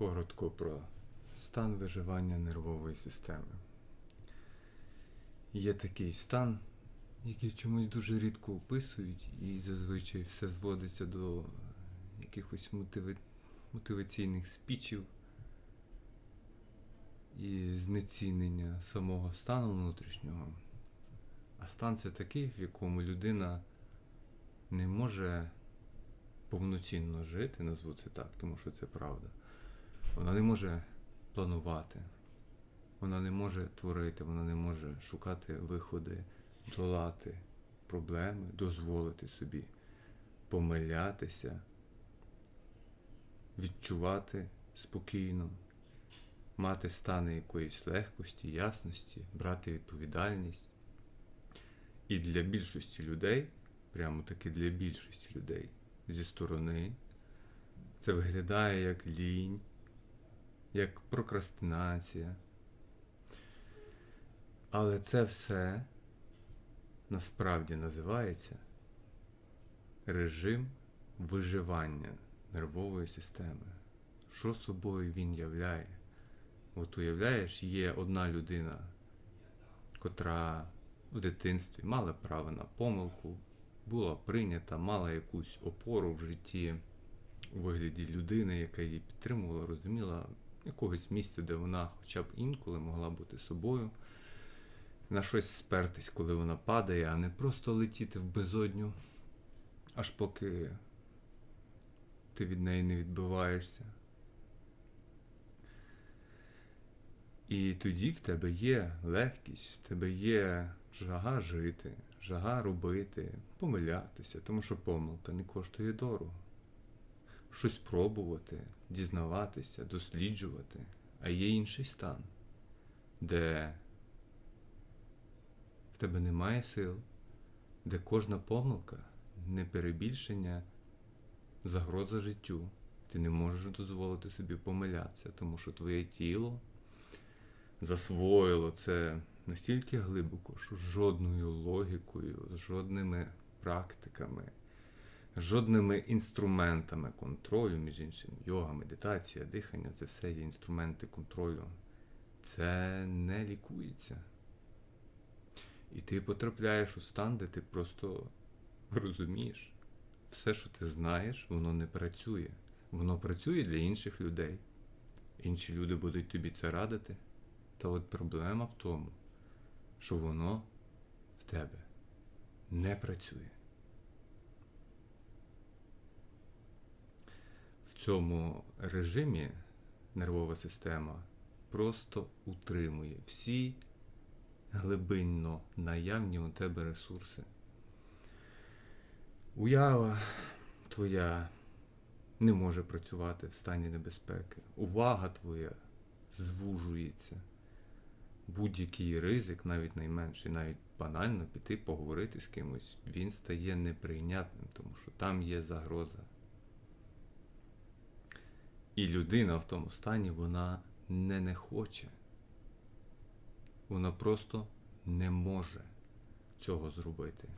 коротко про стан виживання нервової системи. Є такий стан, який чомусь дуже рідко описують, і зазвичай все зводиться до якихось мотиви... мотиваційних спічів і знецінення самого стану внутрішнього. А стан це такий, в якому людина не може повноцінно жити, назву це так, тому що це правда. Вона не може планувати, вона не може творити, вона не може шукати виходи, долати проблеми, дозволити собі помилятися, відчувати спокійно, мати стани якоїсь легкості, ясності, брати відповідальність. І для більшості людей, прямо таки для більшості людей зі сторони, це виглядає як лінь, як прокрастинація. Але це все насправді називається режим виживання нервової системи. Що собою він являє? От уявляєш, є одна людина, котра в дитинстві мала право на помилку, була прийнята, мала якусь опору в житті у вигляді людини, яка її підтримувала, розуміла якогось місця, де вона хоча б інколи могла бути собою, на щось спертись, коли вона падає, а не просто летіти в безодню, аж поки ти від неї не відбиваєшся. І тоді в тебе є легкість, в тебе є жага жити, жага робити, помилятися, тому що помилка не коштує дорого. Щось пробувати, дізнаватися, досліджувати. А є інший стан, де в тебе немає сил, де кожна помилка не перебільшення, загроза життю. Ти не можеш дозволити собі помилятися, тому що твоє тіло засвоїло це настільки глибоко, що жодною логікою, жодними практиками, жодними інструментами контролю, між іншим, йога, медитація, дихання це все є інструменти контролю. Це не лікується. І ти потрапляєш у стан, де ти просто розумієш, все, що ти знаєш, воно не працює. Воно працює для інших людей. Інші люди будуть тобі це радити. Та от проблема в тому, що воно в тебе не працює. Цьому режимі нервова система просто утримує всі глибинно наявні у тебе ресурси. Уява твоя не може працювати в стані небезпеки. Увага твоя звужується будь-який ризик, навіть найменший, навіть банально піти поговорити з кимось, він стає неприйнятним, тому що там є загроза. І людина в тому стані вона не не хоче. Вона просто не може цього зробити.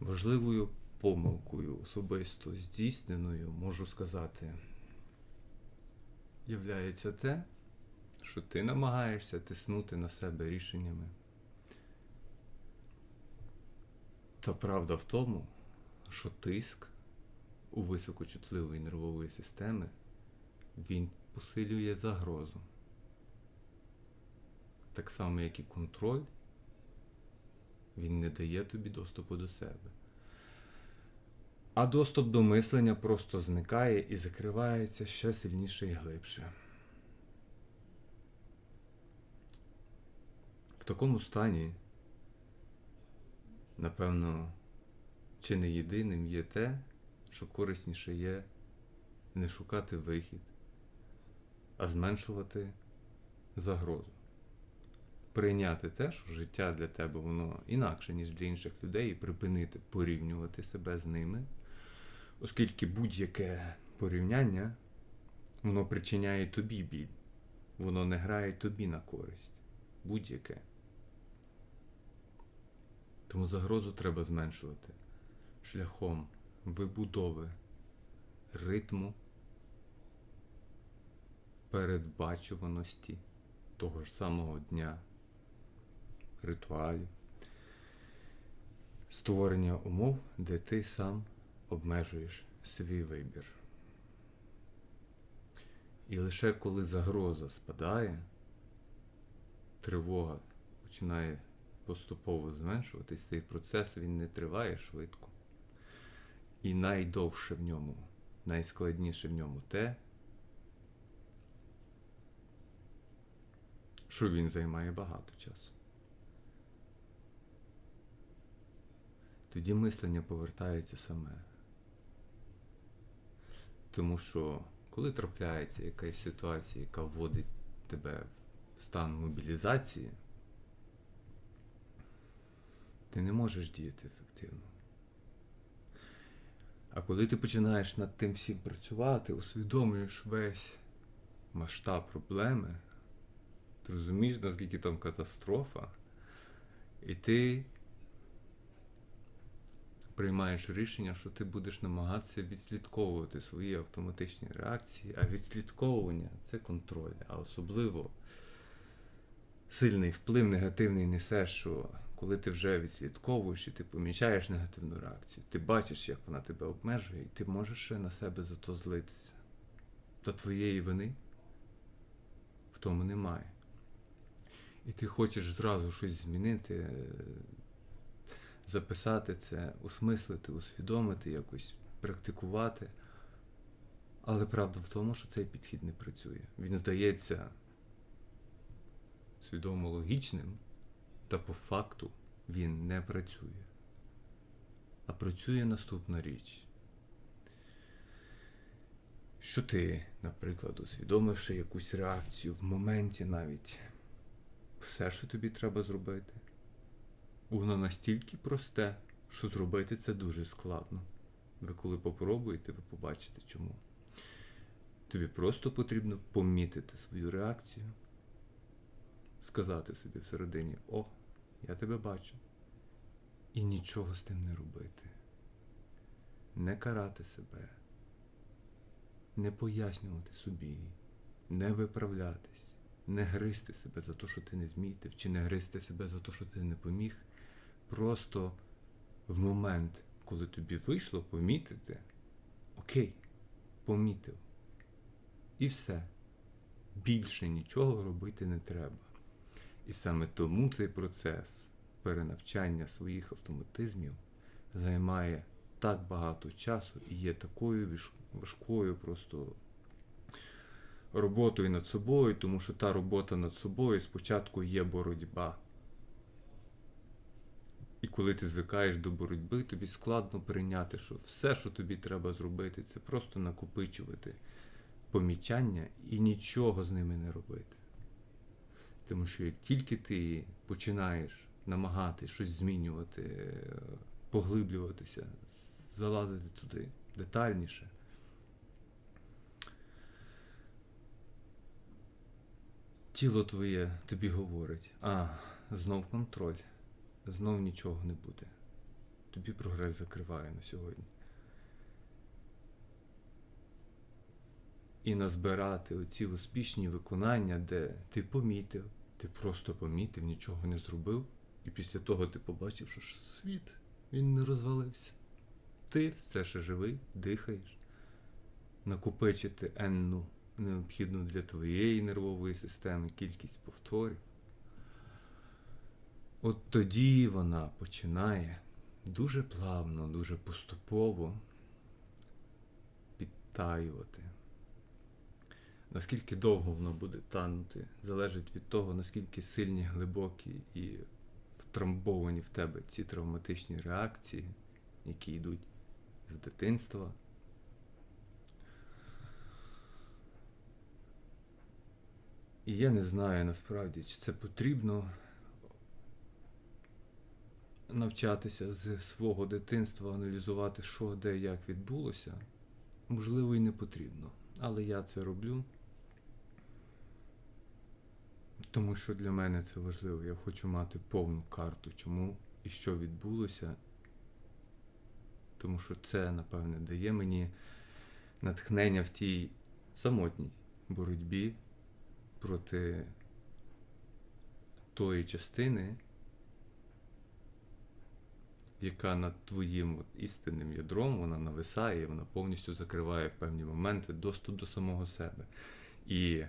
Важливою помилкою особисто здійсненою, можу сказати, являється те, що ти намагаєшся тиснути на себе рішеннями. Та правда в тому, що тиск у високочутливої нервової системи він посилює загрозу. Так само, як і контроль, він не дає тобі доступу до себе. А доступ до мислення просто зникає і закривається ще сильніше і глибше. В такому стані, напевно, чи не єдиним є те, що корисніше є не шукати вихід, а зменшувати загрозу. Прийняти те, що життя для тебе воно інакше, ніж для інших людей, і припинити порівнювати себе з ними, оскільки будь-яке порівняння воно причиняє тобі біль, воно не грає тобі на користь. Будь-яке. Тому загрозу треба зменшувати шляхом вибудови ритму передбачуваності того ж самого дня, ритуалів, створення умов, де ти сам обмежуєш свій вибір. І лише коли загроза спадає, тривога починає поступово зменшуватись, цей процес він не триває швидко. І найдовше в ньому, найскладніше в ньому те, що він займає багато часу. Тоді мислення повертається саме. Тому що коли трапляється якась ситуація, яка вводить тебе в стан мобілізації, ти не можеш діяти ефективно. А коли ти починаєш над тим всім працювати, усвідомлюєш весь масштаб проблеми, ти розумієш, наскільки там катастрофа, і ти приймаєш рішення, що ти будеш намагатися відслідковувати свої автоматичні реакції, а відслідковування це контроль, а особливо сильний вплив негативний несе, що коли ти вже відслідковуєш і ти помічаєш негативну реакцію, ти бачиш, як вона тебе обмежує, і ти можеш ще на себе за то злитися. Та твоєї вини в тому немає. І ти хочеш зразу щось змінити, записати це, осмислити, усвідомити, якось практикувати. Але правда в тому, що цей підхід не працює. Він здається свідомо логічним, та по факту він не працює. А працює наступна річ. Що ти, наприклад, усвідомивши якусь реакцію в моменті навіть все, що тобі треба зробити, воно настільки просте, що зробити це дуже складно. Ви коли попробуєте, ви побачите чому. Тобі просто потрібно помітити свою реакцію, сказати собі всередині, о, я тебе бачу. І нічого з тим не робити. Не карати себе, не пояснювати собі, не виправлятись, не гризти себе за те, що ти не змітив, чи не гризти себе за те, що ти не поміг. Просто в момент, коли тобі вийшло помітити, окей, помітив. І все. Більше нічого робити не треба. І саме тому цей процес перенавчання своїх автоматизмів займає так багато часу і є такою важкою просто роботою над собою, тому що та робота над собою спочатку є боротьба. І коли ти звикаєш до боротьби, тобі складно прийняти, що все, що тобі треба зробити, це просто накопичувати помічання і нічого з ними не робити. Тому що як тільки ти починаєш намагати щось змінювати, е, поглиблюватися, залазити туди детальніше, тіло твоє тобі говорить, а, знов контроль, знов нічого не буде. Тобі прогрес закриває на сьогодні. І назбирати оці успішні виконання, де ти помітив, ти просто помітив, нічого не зробив, і після того ти побачив, що світ він не розвалився. Ти все ще живий, дихаєш, накопичити енну необхідну для твоєї нервової системи кількість повторів. От тоді вона починає дуже плавно, дуже поступово підтаювати. Наскільки довго воно буде танути, залежить від того, наскільки сильні, глибокі і втрамбовані в тебе ці травматичні реакції, які йдуть з дитинства. І я не знаю насправді, чи це потрібно навчатися з свого дитинства, аналізувати, що, де, як відбулося. Можливо, і не потрібно. Але я це роблю. Тому що для мене це важливо. Я хочу мати повну карту, чому і що відбулося. Тому що це, напевне, дає мені натхнення в тій самотній боротьбі проти тої частини, яка над твоїм от істинним ядром вона нависає, вона повністю закриває в певні моменти доступ до самого себе. І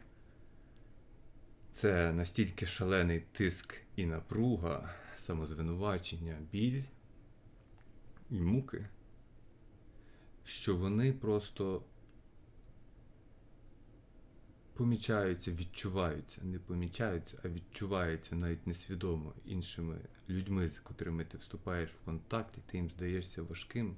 це настільки шалений тиск і напруга, самозвинувачення, біль і муки, що вони просто помічаються, відчуваються, не помічаються, а відчуваються навіть несвідомо іншими людьми, з котрими ти вступаєш в контакт, і ти їм здаєшся важким,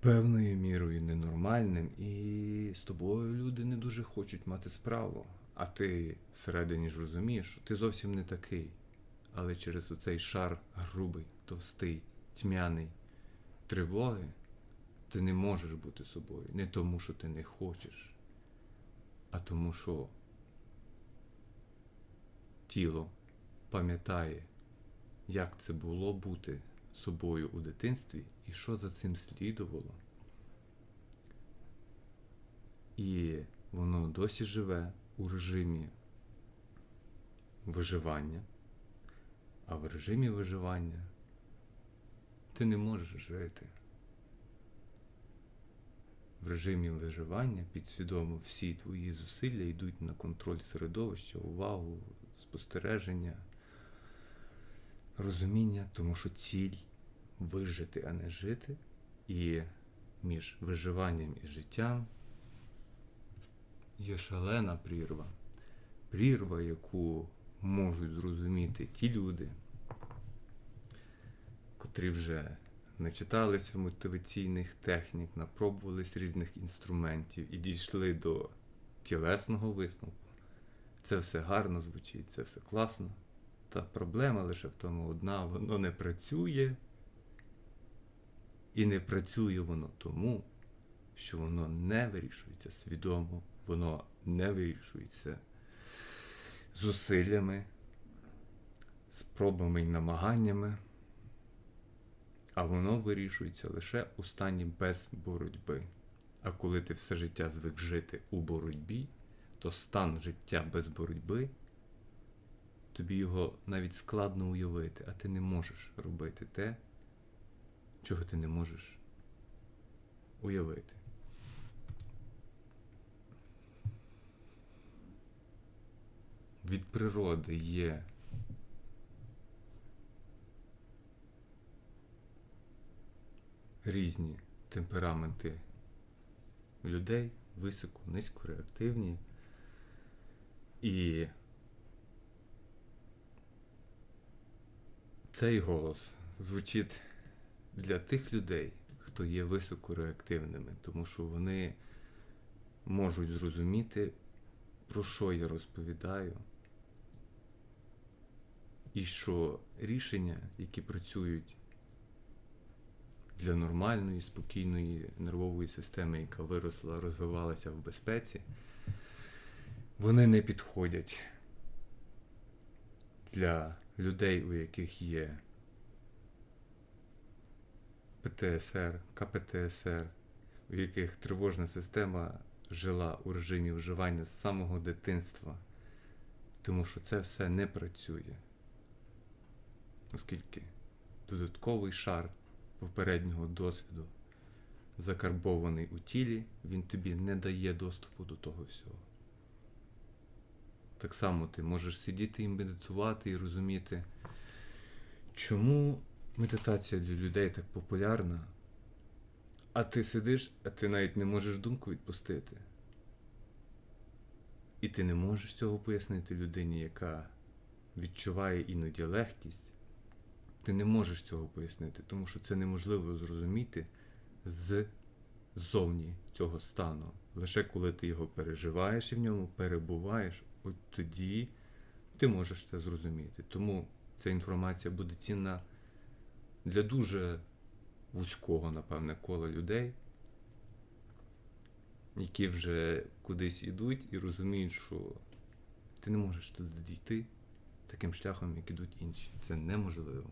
певною мірою ненормальним, і з тобою люди не дуже хочуть мати справу. А ти всередині ж розумієш, що ти зовсім не такий. Але через оцей шар грубий, товстий, тьмяний тривоги ти не можеш бути собою. Не тому, що ти не хочеш, а тому, що тіло пам'ятає, як це було бути собою у дитинстві і що за цим слідувало. І воно досі живе у режимі виживання, а в режимі виживання ти не можеш жити. В режимі виживання підсвідомо всі твої зусилля йдуть на контроль середовища, увагу, спостереження, розуміння, тому що ціль вижити, а не жити. І між виживанням і життям є шалена прірва. Прірва, яку можуть зрозуміти ті люди, котрі вже начиталися мотиваційних технік, напробувались різних інструментів і дійшли до тілесного висновку. Це все гарно звучить, це все класно. Та проблема лише в тому одна, воно не працює. І не працює воно тому, що воно не вирішується свідомо, воно не вирішується зусиллями, спробами і намаганнями, а воно вирішується лише у стані без боротьби. А коли ти все життя звик жити у боротьбі, то стан життя без боротьби, тобі його навіть складно уявити, а ти не можеш робити те, чого ти не можеш уявити. Від природи є різні темпераменти людей, високо, низько реактивні. І цей голос звучить для тих людей, хто є високореактивними, тому що вони можуть зрозуміти, про що я розповідаю, і що рішення, які працюють для нормальної, спокійної нервової системи, яка виросла, розвивалася в безпеці, вони не підходять для людей, у яких є ПТСР, КПТСР, у яких тривожна система жила у режимі вживання з самого дитинства, тому що це все не працює. Оскільки додатковий шар попереднього досвіду закарбований у тілі, він тобі не дає доступу до того всього. Так само ти можеш сидіти і медитувати і розуміти, чому медитація для людей так популярна, а ти сидиш, а ти навіть не можеш думку відпустити. І ти не можеш цього пояснити людині, яка відчуває іноді легкість. Ти не можеш цього пояснити, тому що це неможливо зрозуміти ззовні цього стану. Лише коли ти його переживаєш і в ньому перебуваєш, от тоді ти можеш це зрозуміти. Тому ця інформація буде цінна для дуже вузького, напевне, кола людей, які вже кудись ідуть і розуміють, що ти не можеш тут дійти таким шляхом, як ідуть інші. Це неможливо.